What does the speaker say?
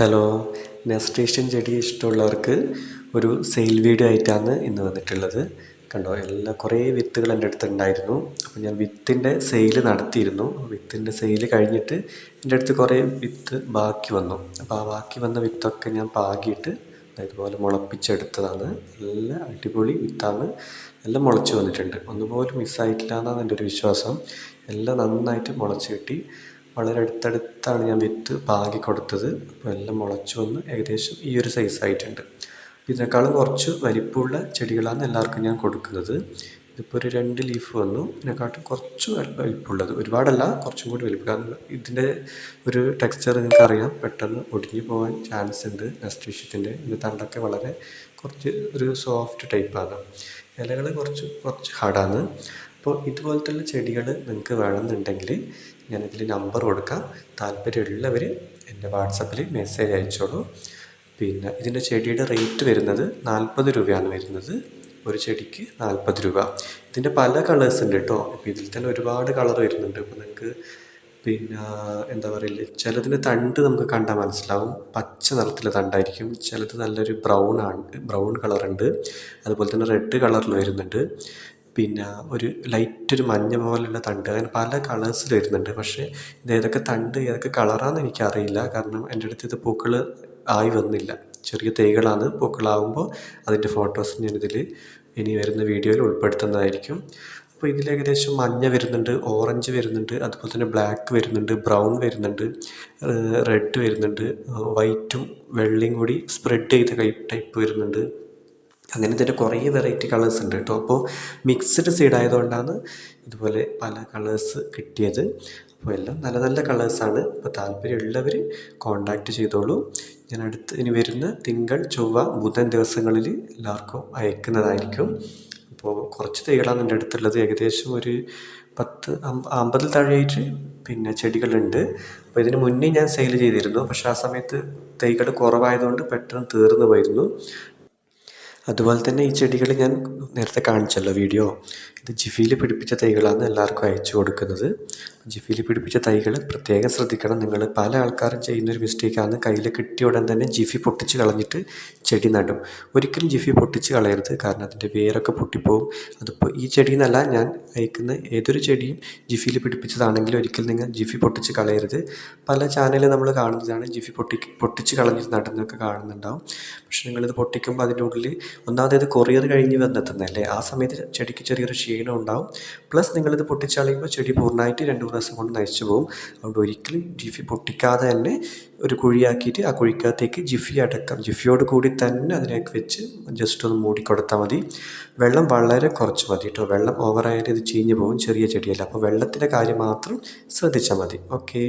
Hello നെസ്റ്റേഷ്യൻ ചെടി ഇഷ്ടമുള്ളവർക്ക് ഒരു സെയിൽ വീഡിയോ ആയിട്ടാണ് ഇന്ന് വന്നിട്ടുള്ളത്. കണ്ടോ എല്ലാ കുറേ വിത്തുകൾ എന്റെ അടുത്ത് ഉണ്ടായിരുന്നു. അപ്പോൾ ഞാൻ വിത്തിന്റെ സെയിൽ നടത്തിയിരുന്നു. വിത്തിന്റെ സെയിൽ കഴിഞ്ഞിട്ട് എന്റെ അടുത്ത് കുറേ വിത്ത് ബാക്കി വന്നു. അപ്പോൾ ആ ബാക്കി വന്ന വിത്തൊക്കെ ഞാൻ പാകിയിട്ട് ഇതുപോലെ മുളപ്പിച്ചെടുത്തതാണ്. നല്ല അടിപൊളി വിത്താണ്. എല്ലാം മുളച്ച് വന്നിട്ടുണ്ട്. ഒന്നുപോലും മിസ്സായിട്ടില്ല എന്നാണ് എന്റെ ഒരു വിശ്വാസം. എല്ലാം നന്നായിട്ട് മുളച്ച് കിട്ടി. വളരെ അടുത്തടുത്താണ് ഞാൻ വിത്ത് പാകി കൊടുത്തത്. അപ്പോൾ എല്ലാം മുളച്ച് വന്ന് ഏകദേശം ഈ ഒരു സൈസായിട്ടുണ്ട് ഇതിനേക്കാളും കുറച്ച് വലിപ്പമുള്ള ചെടികളാണ് എല്ലാവർക്കും ഞാൻ കൊടുക്കുന്നത്. ഇതിപ്പോൾ ഒരു രണ്ട് ലീഫ് വന്നു. ഇതിനെക്കാട്ടും കുറച്ച് വലിപ്പമുള്ളത്. ഒരുപാടല്ല കുറച്ചും കൂടി വലിപ്പം. കാരണം ഇതിന്റെ ഒരു ടെക്സ്ചർ നിങ്ങൾക്കറിയാം. പെട്ടെന്ന് ഒടിഞ്ഞു പോകാൻ ചാൻസ് ഉണ്ട് നെസ്ട്രീഷ്യത്തിന്റെ ഇതിന്റെ തണ്ടൊക്കെ വളരെ കുറച്ച് ഒരു സോഫ്റ്റ് ടൈപ്പാണ് ഇലകൾ കുറച്ച് കുറച്ച് ഹാർഡാണ് അപ്പോൾ ഇതുപോലത്തുള്ള ചെടികൾ നിങ്ങൾക്ക് വേണമെന്നുണ്ടെങ്കിൽ ഞാനിതിൽ നമ്പർ കൊടുക്കാം. താല്പര്യമുള്ളവർ എന്റെ വാട്സപ്പിൽ മെസ്സേജ് അയച്ചോളൂ. പിന്നെ ഇതിന്റെ ചെടിയുടെ റേറ്റ് വരുന്നത് നാൽപ്പത് രൂപയാണ് വരുന്നത്. ഒരു ചെടിക്ക് നാൽപ്പത് രൂപ. ഇതിന്റെ പല കളേഴ്സ് ഉണ്ട് കേട്ടോ. ഇപ്പോൾ ഇതിൽ തന്നെ ഒരുപാട് കളർ വരുന്നുണ്ട്. ഇപ്പോൾ നിങ്ങൾക്ക് പിന്നെ എന്താ പറയുക ചിലതിന് തണ്ട് നമുക്ക് കണ്ടാൽ മനസ്സിലാവും. പച്ച നിറത്തിലെ തണ്ടായിരിക്കും. ചിലത് നല്ലൊരു ബ്രൗൺ ആണ്. ബ്രൗൺ കളറുണ്ട് അതുപോലെ തന്നെ റെഡ് കളറിൽ വരുന്നുണ്ട്. പിന്നെ ഒരു ലൈറ്റ് ഒരു മഞ്ഞ പോലെയുള്ള തണ്ട്. അങ്ങനെ പല കളേഴ്സിൽ വരുന്നുണ്ട്. പക്ഷേ ഇത് ഏതൊക്കെ തണ്ട് ഏതൊക്കെ കളറാണെന്ന് എനിക്കറിയില്ല. കാരണം എന്റെ അടുത്ത് ഇത് പൂക്കൾ ആയി വന്നില്ല. ചെറിയ തൈകളാണ് പൂക്കളാവുമ്പോൾ അതിന്റെ ഫോട്ടോസ് ഞാൻ ഞാനിതിൽ ഇനി വരുന്ന വീഡിയോയിൽ ഉൾപ്പെടുത്തുന്നതായിരിക്കും. അപ്പോൾ ഇതിൽ ഏകദേശം മഞ്ഞ വരുന്നുണ്ട് ഓറഞ്ച് വരുന്നുണ്ട് അതുപോലെ തന്നെ ബ്ലാക്ക് വരുന്നുണ്ട് ബ്രൗൺ വരുന്നുണ്ട് റെഡ് വരുന്നുണ്ട് വൈറ്റും വെള്ളയും കൂടി സ്പ്രെഡ് ചെയ്ത ടൈപ്പ് വരുന്നുണ്ട്. അങ്ങനെ തന്നെ കുറേ വെറൈറ്റി കളേഴ്സ് ഉണ്ട് കേട്ടോ. അപ്പോൾ മിക്സ്ഡ് സീഡ് ആയതുകൊണ്ടാണ് ഇതുപോലെ പല കളേഴ്സ് കിട്ടിയത്. അപ്പോൾ എല്ലാം നല്ല നല്ല കളേഴ്സാണ് അപ്പോൾ താല്പര്യമുള്ളവർ കോണ്ടാക്റ്റ് ചെയ്തോളൂ. ഞാൻ അടുത്ത് ഇനി വരുന്ന തിങ്കൾ ചൊവ്വ ബുധൻ ദിവസങ്ങളിൽ എല്ലാവർക്കും അയക്കുന്നതായിരിക്കും. അപ്പോൾ കുറച്ച് തൈകളാണ് എന്റെ അടുത്തുള്ളത്. ഏകദേശം ഒരു പത്ത് അമ്പതിൽ താഴെയായിട്ട് പിന്നെ ചെടികളുണ്ട്. അപ്പോൾ ഇതിന് മുന്നേ ഞാൻ സെയിൽ ചെയ്തിരുന്നു. പക്ഷേ ആ സമയത്ത് തൈകൾ കുറവായതുകൊണ്ട് പെട്ടെന്ന് തീർന്നു പോയിരുന്നു. അതുപോലെ തന്നെ ഈ ചെടികൾ ഞാൻ നേരത്തെ കാണിച്ചല്ലോ വീഡിയോ. ഇത് ജിഫിയിൽ പിടിപ്പിച്ച തൈകളാണ് എല്ലാവർക്കും അയച്ചു കൊടുക്കുന്നത്. ജിഫിയിൽ പിടിപ്പിച്ച തൈകൾ പ്രത്യേകം ശ്രദ്ധിക്കണം. നിങ്ങൾ പല ആൾക്കാരും ചെയ്യുന്നൊരു മിസ്റ്റേക്കാണ്. കയ്യിൽ കിട്ടിയ ഉടൻ തന്നെ ജിഫി പൊട്ടിച്ച് കളഞ്ഞിട്ട് ചെടി നടും. ഒരിക്കലും ജിഫി പൊട്ടിച്ച് കളയരുത്. കാരണം അതിന്റെ വേരൊക്കെ പൊട്ടിപ്പോവും. അതിപ്പോൾ ഈ ചെടി എന്നല്ല ഞാൻ അയക്കുന്ന ഏതൊരു ചെടിയും ജിഫിയിൽ പിടിപ്പിച്ചതാണെങ്കിലും ഒരിക്കലും നിങ്ങൾ ജിഫി പൊട്ടിച്ച് കളയരുത്. പല ചാനലിൽ നമ്മൾ കാണുന്നതാണ് ജിഫി പൊട്ടി പൊട്ടിച്ച് കളഞ്ഞിട്ട് നടുന്നൊക്കെ കാണുന്നുണ്ടാവും. പക്ഷേ നിങ്ങളിത് പൊട്ടിക്കുമ്പോൾ അതിന്റെ ഉള്ളിൽ ഒന്നാമത് കൊറിയർ കഴിഞ്ഞ് വന്നെത്തുന്നതല്ലേ? ആ സമയത്ത് ചെടിക്ക് ചെറിയൊരു ക്ഷീണം ഉണ്ടാവും. പ്ലസ് നിങ്ങളിത് പൊട്ടിച്ചളയുമ്പോൾ ചെടി പൂർണമായിട്ട് രണ്ട് മൂന്ന് ദിവസം കൊണ്ട് നശിച്ചു പോകും. അതുകൊണ്ട് ഒരിക്കലും ജിഫി പൊട്ടിക്കാതെ തന്നെ ഒരു കുഴിയാക്കിയിട്ട് ആ കുഴിക്കകത്തേക്ക് ജിഫി അടക്കം ജിഫിയോട് കൂടി തന്നെ അതിനൊക്കെ വെച്ച് ജസ്റ്റ് ഒന്ന് മൂടി കൊടുത്താൽ മതി. വെള്ളം വളരെ കുറച്ച് മതി കേട്ടോ. വെള്ളം ഓവറായാലും ഇത് ചീഞ്ഞ് പോകും ചെറിയ ചെടിയല്ല. അപ്പോൾ വെള്ളത്തിന്റെ കാര്യം മാത്രം ശ്രദ്ധിച്ചാൽ മതി. ഓക്കെ